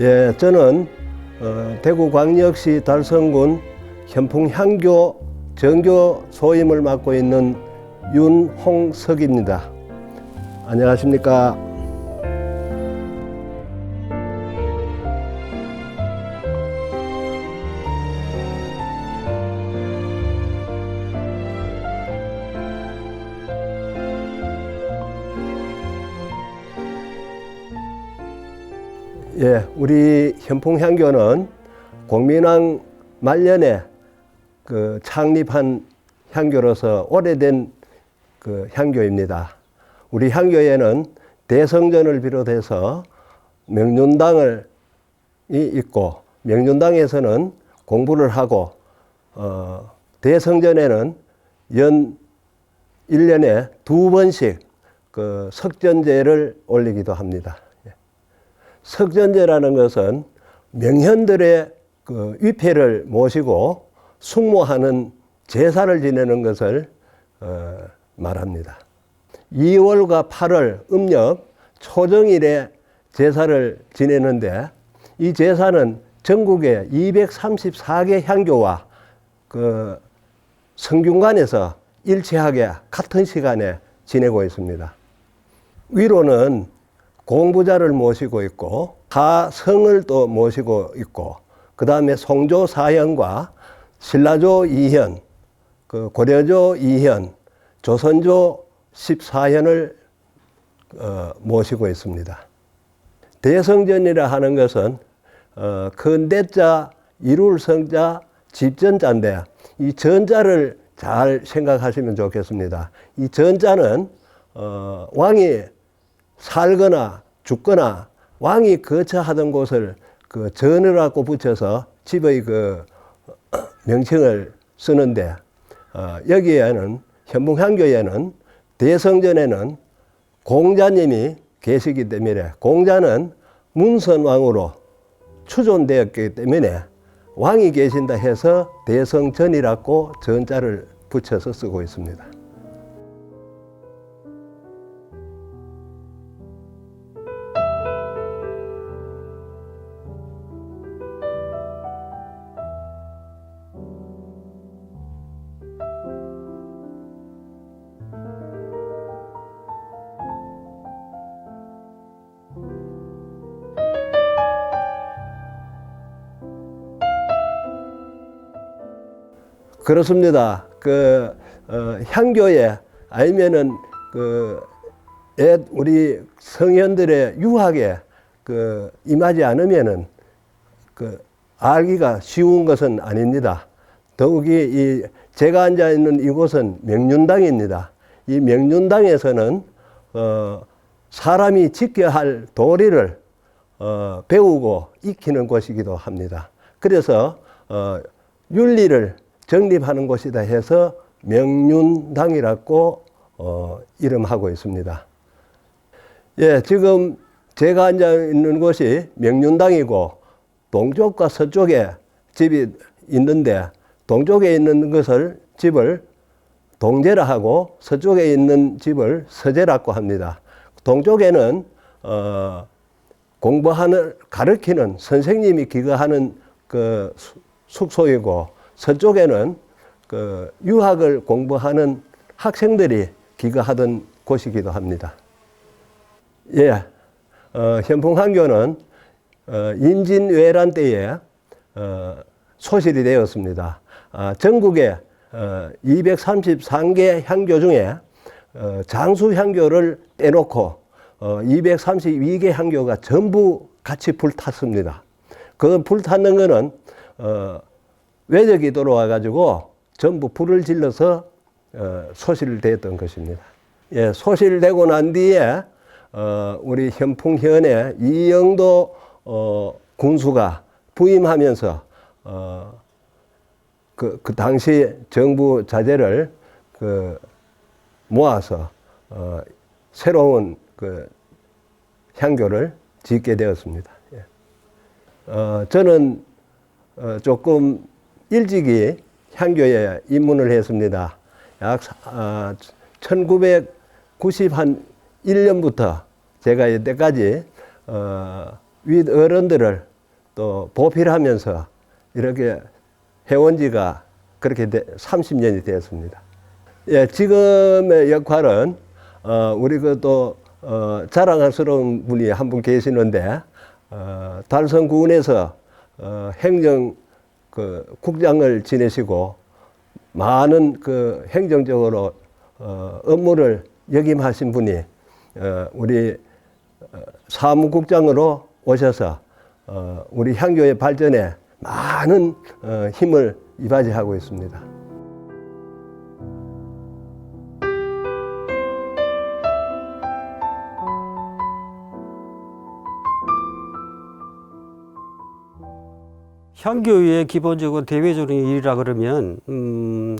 예, 저는 어, 대구광역시 달성군 현풍향교 정교 소임을 맡고 있는 윤홍석입니다. 안녕하십니까? 우리 현풍향교는 공민왕 말년에 그 창립한 향교로서 오래된 그 향교입니다. 우리 향교에는 대성전을 비롯해서 명륜당을 이 있고 명륜당에서는 공부를 하고 어, 대성전에는 연 1년에 두 번씩 그 석전제를 올리기도 합니다. 예. 석전제라는 것은 명현들의 그 위패를 모시고 숙모하는 제사를 지내는 것을 어, 말합니다. 2월과 8월 음력 초정일에 제사를 지내는데 이 제사는 전국의 234개 향교와 그 성균관에서 일치하게 같은 시간에 지내고 있습니다. 위로는 공부자를 모시고 있고 하성을 또 모시고 있고 그 다음에 송조 사현과 신라조 이현, 그 고려조 이현, 조선조 14현을 어, 모시고 있습니다. 대성전이라 하는 것은 어, 근대자, 이룰 성자, 집전자인데 이 전자를 잘 생각하시면 좋겠습니다. 이 전자는 어, 왕이 살거나 죽거나 왕이 거처하던 곳을 그 전이라고 붙여서 집의 그 명칭을 쓰는데 어, 여기에는 현봉향교에는 대성전에는 공자님이 계시기 때문에 공자는 문선왕으로 추존되었기 때문에 왕이 계신다 해서 대성전이라고 전자를 붙여서 쓰고 있습니다. 그렇습니다. 그 어, 향교에 아니면은 그 애, 우리 성현들의 유학에 그 임하지 않으면은 그 알기가 쉬운 것은 아닙니다. 더욱이 이 제가 앉아 있는 이곳은 명륜당입니다. 이 명륜당에서는 어, 사람이 지켜야 할 도리를 어, 배우고 익히는 곳이기도 합니다. 그래서 어, 윤리를 정립하는 곳이다 해서 명륜당이라고 어, 이름하고 있습니다. 예, 지금 제가 앉아 있는 곳이 명륜당이고 동쪽과 서쪽에 집이 있는데 동쪽에 있는 것을 집을 동제라 하고 서쪽에 있는 집을 서제라고 합니다. 동쪽에는 어, 공부하는 가르치는 선생님이 기거하는 그 숙소이고 서쪽에는 그 유학을 공부하는 학생들이 기거하던 곳이기도 합니다. 예, 어, 현풍학교는 어, 임진왜란 때에 어, 소실이 되었습니다. 아, 전국에 어, 233개 향교 중에 어, 장수 향교를 떼놓고 어, 232개 향교가 전부 같이 불탔습니다. 그 불탔는 거는 어, 외적이 들어와 가지고 전부 불을 질러서 어, 소실되었던 것입니다. 예, 소실되고 난 뒤에 어, 우리 현풍현의 이영도 어, 군수가 부임하면서 어, 그, 그 당시 정부 자재를 그 모아서 어, 새로운 그 향교를 짓게 되었습니다. 예. 어, 저는 어, 조금 일찍이 향교에 입문을 했습니다. 약 어, 1991년부터 제가 이때까지 어, 윗 어른들을 또 보필하면서 이렇게 해온 지가 그렇게 30년이 되었습니다. 예, 지금의 역할은 어, 우리 그또 어, 자랑스러운 분이 한 분 계시는데 어, 달성군에서 어, 행정 그 국장을 지내시고 많은 그 행정적으로 어, 업무를 역임하신 분이 어, 우리 어, 사무국장으로 오셔서 어, 우리 향교의 발전에 많은 어, 힘을 이바지하고 있습니다. 향교의 기본적으로 대외적인 일이라 그러면 음,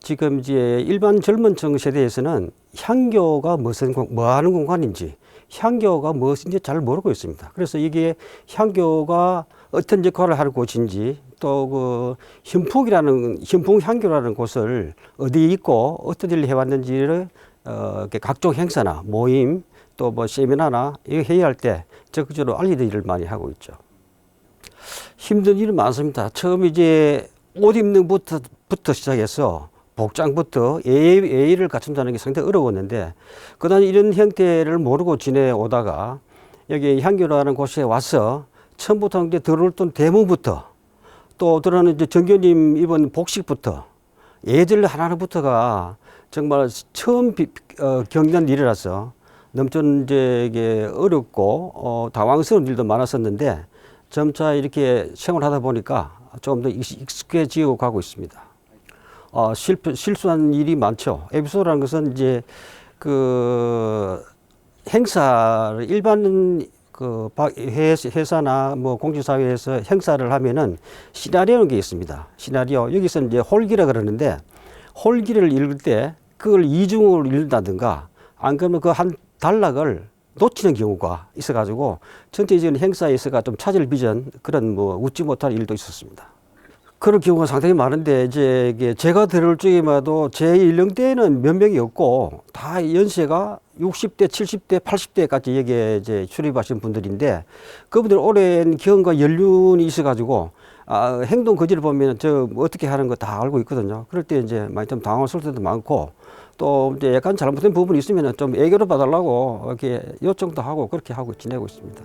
지금 이제 일반 젊은 층 세대에서는 향교가 무슨 공- 뭐 하는 공간인지 향교가 무엇인지 잘 모르고 있습니다. 그래서 이게 향교가 어떤 역할을 하는 곳인지 또 그 현풍이라는 현풍 향교라는 곳을 어디에 있고 어떤 일을 해왔는지를 어, 각종 행사나 모임 또 뭐 세미나나 이거 회의할 때 적극적으로 알리는 일을 많이 하고 있죠. 힘든 일이 많습니다. 처음 이제 옷 입는 부터, 부터 시작해서 복장부터 예의, 예의를 갖춘다는 게 상당히 어려웠는데 그다음 이런 형태를 모르고 지내오다가 여기 향교라는 곳에 와서 처음부터 이제 들어올 던 대문부터 또 들어는 이제 정교님 입은 복식부터 예절 하나하나부터가 정말 처음 비, 어, 겪는 일이라서 좀 이제 이게 어렵고 어, 당황스러운 일도 많았었는데 점차 이렇게 생활하다 보니까 좀더 익숙해지고 가고 있습니다. 어, 실패, 실수한 일이 많죠. 에피소드라는 것은 이제 그 행사를 일반 그 회사나 뭐 공직사회에서 행사를 하면은 시나리오는 게 있습니다. 시나리오 여기서 이제 홀기라 그러는데 홀기를 읽을 때 그걸 이중으로 읽는다든가 안 그러면 그 한 단락을 놓치는 경우가 있어가지고 전체적인 행사에 있어가 좀 차질 빚은 그런 뭐 웃지 못할 일도 있었습니다. 그런 경우가 상당히 많은데 이제 제가 들을 적에마도 제 연령대에는 몇 명이 없고 다 연세가 60대, 70대, 80대까지 여기에 이제 출입하신 분들인데 그분들 오랜 경험과 연륜이 있어가지고 아, 행동 거지를 보면 저 어떻게 하는 거 다 알고 있거든요. 그럴 때 이제 많이 좀 당황스러울 때도 많고 또 이제 약간 잘못된 부분이 있으면 좀 애교를 봐달라고 이렇게 요청도 하고 그렇게 하고 지내고 있습니다.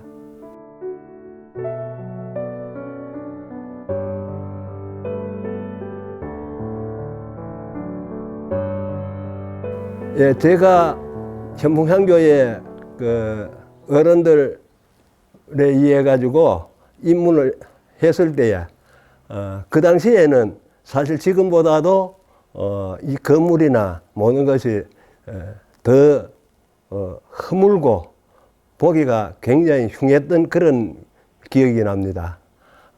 예, 제가 현풍향교의 그 어른들에 의해 가지고 입문을 했을 때에 어, 그 당시에는 사실 지금보다도 어, 이 건물이나 모든 것이 에, 더 어, 허물고 보기가 굉장히 흉했던 그런 기억이 납니다.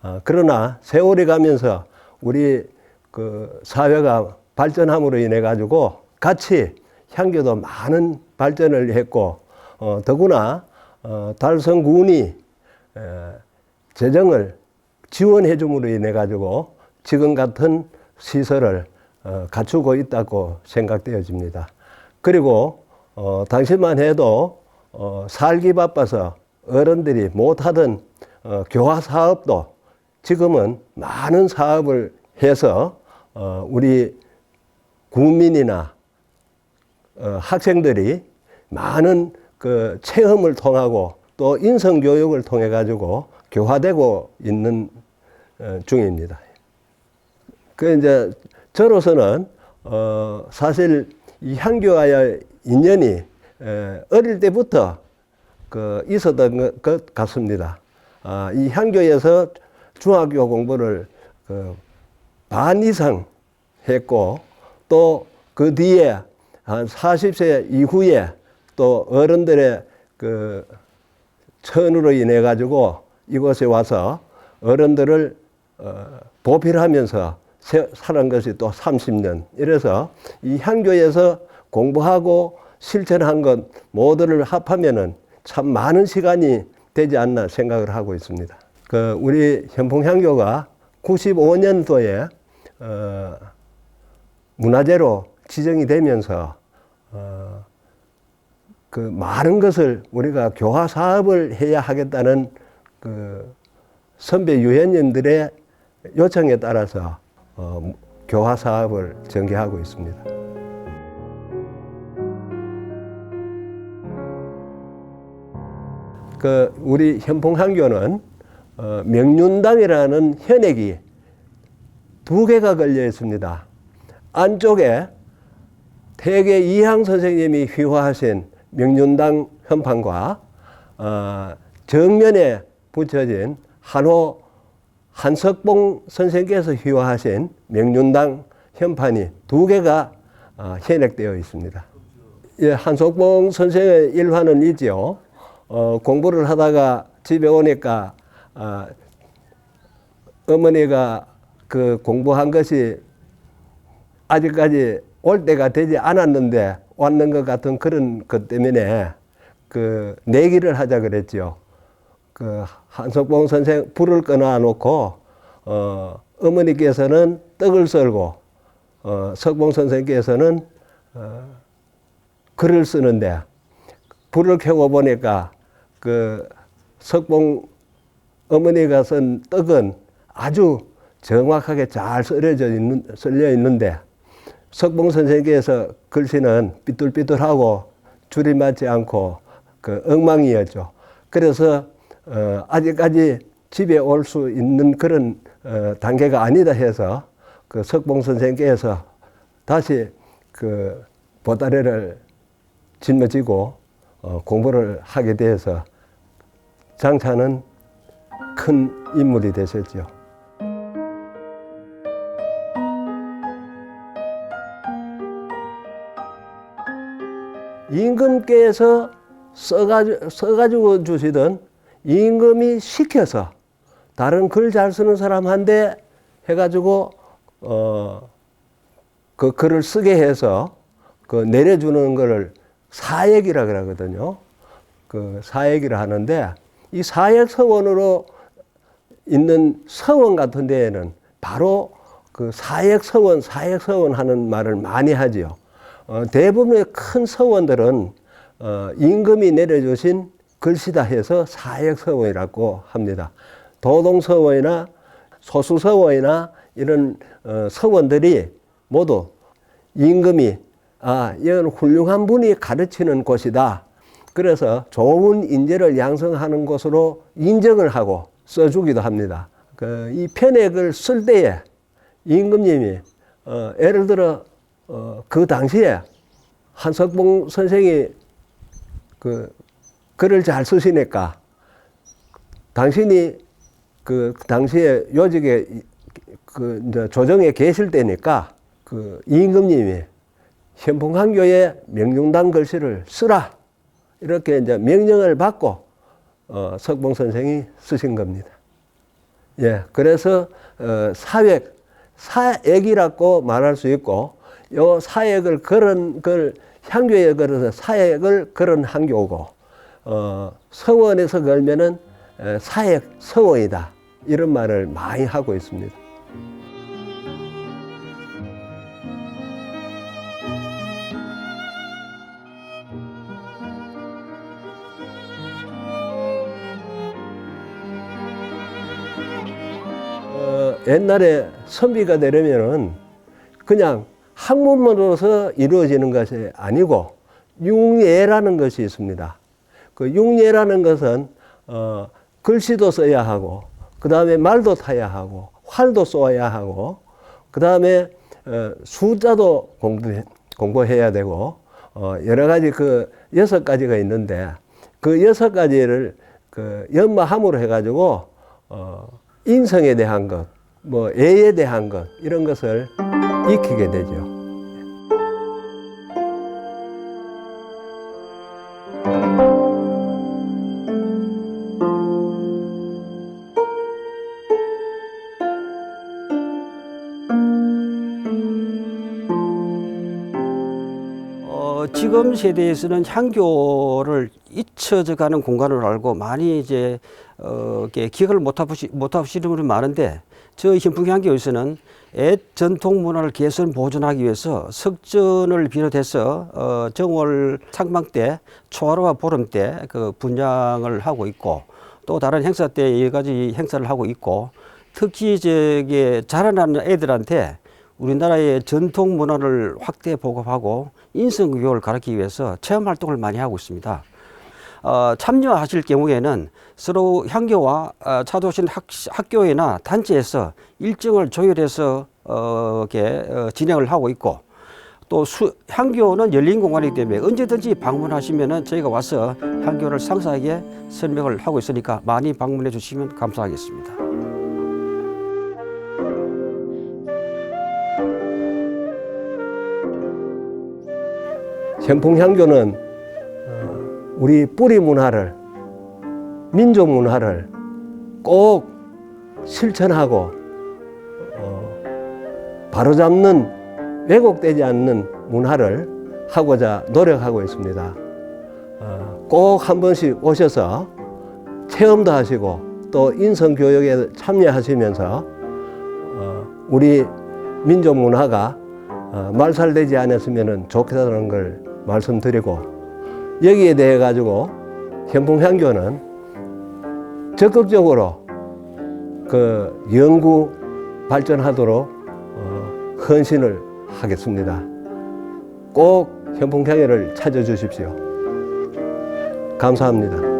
어, 그러나 세월이 가면서 우리 그 사회가 발전함으로 인해 가지고 같이 향교도 많은 발전을 했고 어, 더구나 어, 달성군이 에, 재정을 지원해 줌으로 인해 가지고 지금 같은 시설을 어, 갖추고 있다고 생각되어집니다. 그리고 어, 당시만 해도 어, 살기 바빠서 어른들이 못하던 어, 교화 사업도 지금은 많은 사업을 해서 어, 우리 국민이나 어, 학생들이 많은 그 체험을 통하고 또 인성 교육을 통해 가지고 교화되고 있는 어, 중입니다. 그 이제 저로서는 어 사실 이 향교와의 인연이 에, 어릴 때부터 그 있었던 것- 것 같습니다. 아, 이 향교에서 중학교 공부를 그 반 이상 했고 또 그 뒤에 한 40세 이후에 또 어른들의 그 천으로 인해 가지고 이곳에 와서 어른들을 어, 보필하면서 세- 살은 것이 또 30년. 이래서 이 향교에서 공부하고 실천한 것 모두를 합하면은 참 많은 시간이 되지 않나 생각을 하고 있습니다. 그 우리 현풍향교가 95년도에 어, 문화재로 지정이 되면서 어, 그 많은 것을 우리가 교화 사업을 해야 하겠다는 그 선배 유현님들의 요청에 따라서 어, 교화 사업을 전개하고 있습니다. 그 우리 현봉항교는 어, 명륜당이라는 현액이 두 개가 걸려 있습니다. 안쪽에 태계 이항 선생님이 휘화하신 명륜당 현판과 어, 정면에 붙여진 한호 한석봉 선생께서 휘화하신 명륜당 현판이 두 개가 어, 현액되어 있습니다. 예, 한석봉 선생의 일화는 있죠. 어, 공부를 하다가 집에 오니까 어, 어머니가 그 공부한 것이 아직까지 올 때가 되지 않았는데 왔는 것 같은 그런 것 때문에 그 내기를 하자 그랬죠. 그 한석봉 선생 불을 끊어 놓고 어 어머니께서는 떡을 썰고 어 석봉 선생께서는 어 글을 쓰는데 불을 켜고 보니까 그 석봉 어머니가 쓴 떡은 아주 정확하게 잘 썰어져 있는, 썰려 있는데 석봉 선생께서 글씨는 삐뚤삐뚤하고 줄이 맞지 않고 그 엉망이었죠. 그래서 어, 아직까지 집에 올 수 있는 그런 어, 단계가 아니다 해서 그 석봉 선생께서 다시 그 보따리를 짊어지고 어, 공부를 하게 되어서 장차는 큰 인물이 되셨죠. 임금께서 써가지고 주시던 임금이 시켜서 다른 글 잘 쓰는 사람한테 해가지고 어, 그 글을 쓰게 해서 그 내려주는 거를 사액이라 그러거든요. 그 사액이라 하는데 이 사액 서원으로 있는 서원 같은 데에는 바로 그 사액 서원, 사액 서원 하는 말을 많이 하지요. 어, 대부분의 큰 서원들은 어, 임금이 내려주신 글씨다 해서 사액 서원이라고 합니다. 도동 서원이나 소수 서원이나 이런 어, 서원들이 모두 임금이 아, 이건 훌륭한 분이 가르치는 곳이다. 그래서 좋은 인재를 양성하는 곳으로 인정을 하고 써주기도 합니다. 그, 이 편액을 쓸 때에 임금님이 어, 예를 들어 어, 그 당시에 한석봉 선생이 그 글을 잘 쓰시니까 당신이 그 당시에 요직에 그 조정에 계실 때니까 그 임금님이 현봉항교에 명륜당 글씨를 쓰라 이렇게 이제 명령을 받고 어, 석봉 선생이 쓰신 겁니다. 예, 그래서 어, 사획 사액이라고 말할 수 있고 요 사액을 걸은 걸 향교에 걸어서 사액을 걸은 향교고 어, 서원에서 걸면은 에, 사액 서원이다 이런 말을 많이 하고 있습니다. 어, 옛날에 선비가 되려면은 그냥 학문으로서 이루어지는 것이 아니고 융예라는 것이 있습니다. 그 융예라는 것은 어, 글씨도 써야 하고 그 다음에 말도 타야 하고 활도 쏘아야 하고 그 다음에 어, 숫자도 공부 공부해야 되고 어, 여러 가지 그 여섯 가지가 있는데 그 여섯 가지를 그 연마함으로 해가지고 어, 인성에 대한 것, 뭐 애에 대한 것 이런 것을 익히게 되죠. 지금 세대에서는 향교를 잊혀져 가는 공간을 알고 많이 이제 어, 이렇게 기억을 못 하시, 못 하시는 분이 많은데 저 현풍향교에서는 옛 전통 문화를 개선 보존하기 위해서 석전을 비롯해서 어, 정월 상방 때 초하루와 보름 때 그 분양을 하고 있고 또 다른 행사 때 여러 가지 행사를 하고 있고 특히 저게 자라나는 애들한테 우리나라의 전통 문화를 확대 보급하고 인성 교육을 가르치기 위해서 체험 활동을 많이 하고 있습니다. 어, 참여하실 경우에는 서로 향교와 어, 차도신 학, 학교회나 단체에서 일정을 조율해서 어, 이렇게 어, 진행을 하고 있고 또 수, 향교는 열린 공간이기 때문에 언제든지 방문하시면은 저희가 와서 향교를 상세하게 설명을 하고 있으니까 많이 방문해 주시면 감사하겠습니다. 현풍향교는 어, 우리 뿌리 문화를 민족 문화를 꼭 실천하고 어, 바로잡는 왜곡되지 않는 문화를 하고자 노력하고 있습니다. 어, 꼭한 번씩 오셔서 체험도 하시고 또 인성 교육에 참여하시면서 어, 우리 민족 문화가 어, 말살되지 않았으면 좋겠다는 걸 말씀드리고 여기에 대해 가지고 현풍향교는 적극적으로 그 연구 발전하도록 어, 헌신을 하겠습니다. 꼭 현풍향교를 찾아주십시오. 감사합니다.